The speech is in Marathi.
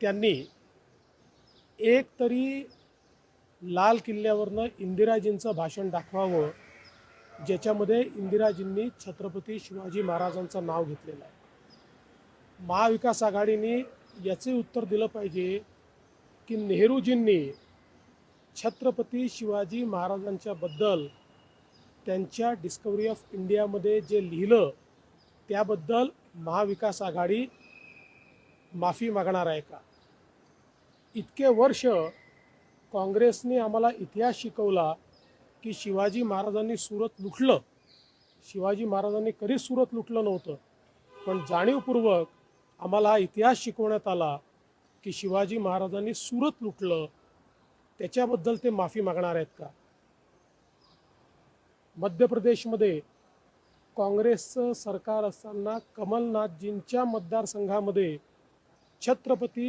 त्यांनी एक तरी लाल किल्ल्यावरनं इंदिराजींचं भाषण दाखवावं ज्याच्यामध्ये इंदिराजींनी छत्रपती शिवाजी महाराजांचं नाव घेतलेलं आहे. महाविकास आघाडीने याचे उत्तर दिलं पाहिजे की नेहरूजींनी छत्रपती शिवाजी महाराजांच्याबद्दल त्यांच्या डिस्कवरी ऑफ इंडियामध्ये जे लिहिलं त्याबद्दल महाविकास आघाडी माफी मागणार आहे का? इतके वर्ष काँग्रेसने आम्हाला इतिहास शिकवला की शिवाजी महाराजांनी सुरत लुटलं. शिवाजी महाराजांनी कधीच सुरत लुटलं नव्हतं. पण जाणीवपूर्वक आम्हाला हा इतिहास शिकवण्यात आला की शिवाजी महाराजांनी सुरत लुटलं. त्याच्याबद्दल ते माफी मागणार आहेत का? मध्य प्रदेशमध्ये काँग्रेसचं सरकार असताना कमलनाथजींच्या मतदारसंघामध्ये छत्रपती